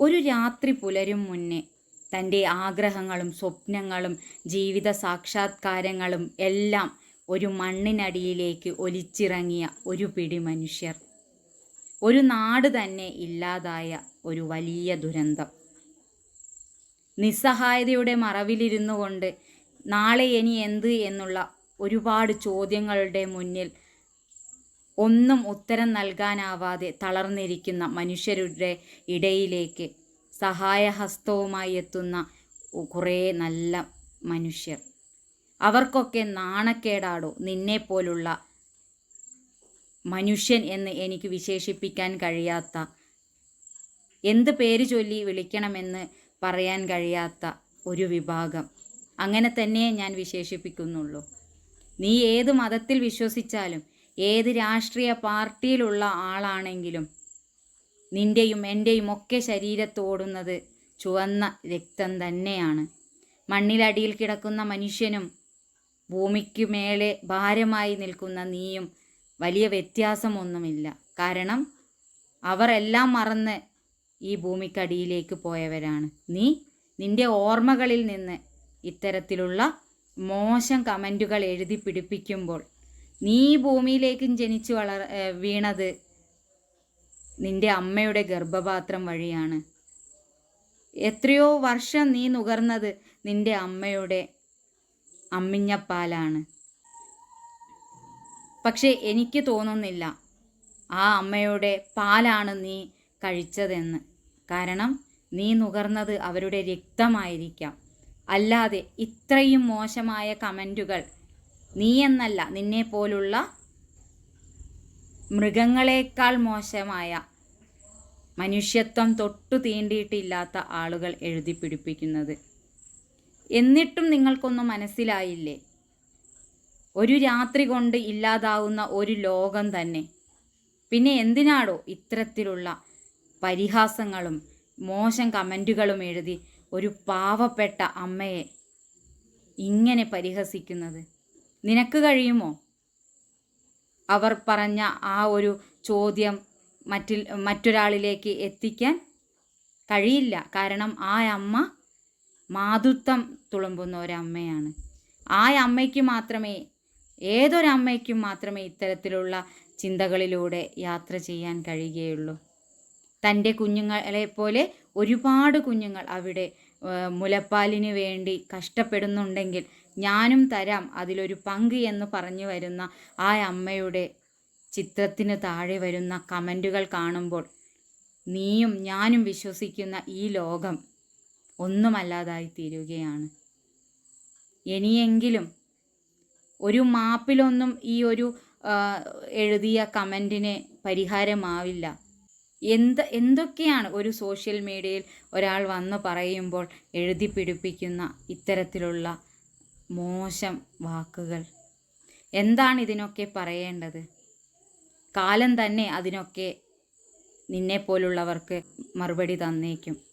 ഒരു രാത്രി പുലരും മുന്നേ തന്റെ ആഗ്രഹങ്ങളും സ്വപ്നങ്ങളും ജീവിത സാക്ഷാത്കാരങ്ങളും എല്ലാം ഒരു മണ്ണിനടിയിലേക്ക് ഒലിച്ചിറങ്ങിയ ഒരു പിടി മനുഷ്യർ. ഒരു നാട് തന്നെ ഇല്ലാതായ ഒരു വലിയ ദുരന്തം. നിസ്സഹായതയുടെ മറവിലിരുന്നു കൊണ്ട് നാളെ ഇനി എന്ത് എന്നുള്ള ഒരുപാട് ചോദ്യങ്ങളുടെ മുന്നിൽ ഒന്നും ഉത്തരം നൽകാനാവാതെ തളർന്നിരിക്കുന്ന മനുഷ്യരുടെ ഇടയിലേക്ക് സഹായഹസ്തവുമായി എത്തുന്ന കുറേ നല്ല മനുഷ്യർ. അവർക്കൊക്കെ നാണക്കേടാടോ? നിന്നെപ്പോലുള്ള മനുഷ്യൻ എന്ന് എനിക്ക് വിശേഷിപ്പിക്കാൻ കഴിയാത്ത എന്ത് പേര് ചൊല്ലി വിളിക്കണമെന്ന് പറയാൻ കഴിയാത്ത ഒരു വിഭാഗം. അങ്ങനെ തന്നെ ഞാൻ വിശേഷിപ്പിക്കുന്നുള്ളൂ. നീ ഏത് മതത്തിൽ വിശ്വസിച്ചാലും ഏത് രാഷ്ട്രീയ പാർട്ടിയിലുള്ള ആളാണെങ്കിലും നിന്റെയും എന്റെയും ഒക്കെ ശരീരത്തോടുന്നത് ചുവന്ന രക്തം തന്നെയാണ്. മണ്ണിലടിയിൽ കിടക്കുന്ന മനുഷ്യനും ഭൂമിക്ക് മേലെ ഭാരമായി നിൽക്കുന്ന നീയും വലിയ വ്യത്യാസമൊന്നുമില്ല. കാരണം അവർ എല്ലാം മറന്ന് ഈ ഭൂമിക്കടിയിലേക്ക് പോയവരാണ്. നീ നിന്റെ ഓർമ്മകളിൽ നിന്ന് ഇത്തരത്തിലുള്ള മോശം കമന്റുകൾ എഴുതി പിടിപ്പിക്കുമ്പോൾ നീ ഭൂമിയിലേക്ക് ജനിച്ചു വളർ വീണത് നിന്റെ അമ്മയുടെ ഗർഭപാത്രം വഴിയാണ്. എത്രയോ വർഷം നീ നുകർന്നത് നിന്റെ അമ്മയുടെ അമ്മിഞ്ഞപ്പാലാണ്. പക്ഷേ എനിക്ക് തോന്നുന്നില്ല ആ അമ്മയുടെ പാലാണ് നീ കഴിച്ചതെന്ന്. കാരണം നീ നുകർന്നത് അവരുടെ രക്തമായിരിക്കാം. അല്ലാതെ ഇത്രയും മോശമായ കമന്റുകൾ നീ എന്നല്ല നിന്നെ പോലുള്ള മൃഗങ്ങളെക്കാൾ മോശമായ മനുഷ്യത്വം തൊട്ടു തീണ്ടിയിട്ടില്ലാത്ത ആളുകൾ എഴുതി പിടിപ്പിക്കുന്നത്. എന്നിട്ടും നിങ്ങൾക്കൊന്നും മനസ്സിലായില്ലേ? ഒരു രാത്രി കൊണ്ട് ഇല്ലാതാവുന്ന ഒരു ലോകം തന്നെ. പിന്നെ എന്തിനാടോ ഇത്തരത്തിലുള്ള പരിഹാസങ്ങളും മോശം കമന്റുകളും എഴുതി ഒരു പാവപ്പെട്ട അമ്മയെ ഇങ്ങനെ പരിഹസിക്കുന്നത്? നിനക്ക് കഴിയുമോ? അവർ പറഞ്ഞ ആ ഒരു ചോദ്യം മറ്റിൽ മറ്റൊരാളിലേക്ക് എത്തിക്കാൻ കഴിയില്ല. കാരണം ആ അമ്മ മാതൃത്വം തുളുമ്പുന്ന ഒരമ്മയാണ്. ആ അമ്മയ്ക്ക് മാത്രമേ ഏതൊരമ്മയ്ക്കും മാത്രമേ ഇത്തരത്തിലുള്ള ചിന്തകളിലൂടെ യാത്ര ചെയ്യാൻ കഴിയുകയുള്ളൂ. തന്റെ കുഞ്ഞുങ്ങളെ പോലെ ഒരുപാട് കുഞ്ഞുങ്ങൾ അവിടെ മുലപ്പാലിന് വേണ്ടി കഷ്ടപ്പെടുന്നുണ്ടെങ്കിൽ ഞാനും തരാം അതിലൊരു പങ്ക് എന്ന് പറഞ്ഞു വരുന്ന ആ അമ്മയുടെ ചിത്രത്തിന് താഴെ വരുന്ന കമന്റുകൾ കാണുമ്പോൾ നീയും ഞാനും വിശ്വസിക്കുന്ന ഈ ലോകം ഒന്നുമല്ലാതായി തീരുകയാണ്. ഇനിയെങ്കിലും ഒരു മാപ്പിലൊന്നും ഈ ഒരു എഴുതിയ കമന്റിന് പരിഹാരമാവില്ല. എന്ത് എന്തൊക്കെയാണ് ഒരു സോഷ്യൽ മീഡിയയിൽ ഒരാൾ വന്ന് പറയുമ്പോൾ എഴുതി പിടിപ്പിക്കുന്ന ഇത്തരത്തിലുള്ള മോശം വാക്കുകൾ. എന്താണ് ഇതിനൊക്കെ പറയേണ്ടത്? കാലം തന്നെ അതിനൊക്കെ നിന്നെപ്പോലുള്ളവർക്ക് മറുപടി തന്നേക്കും.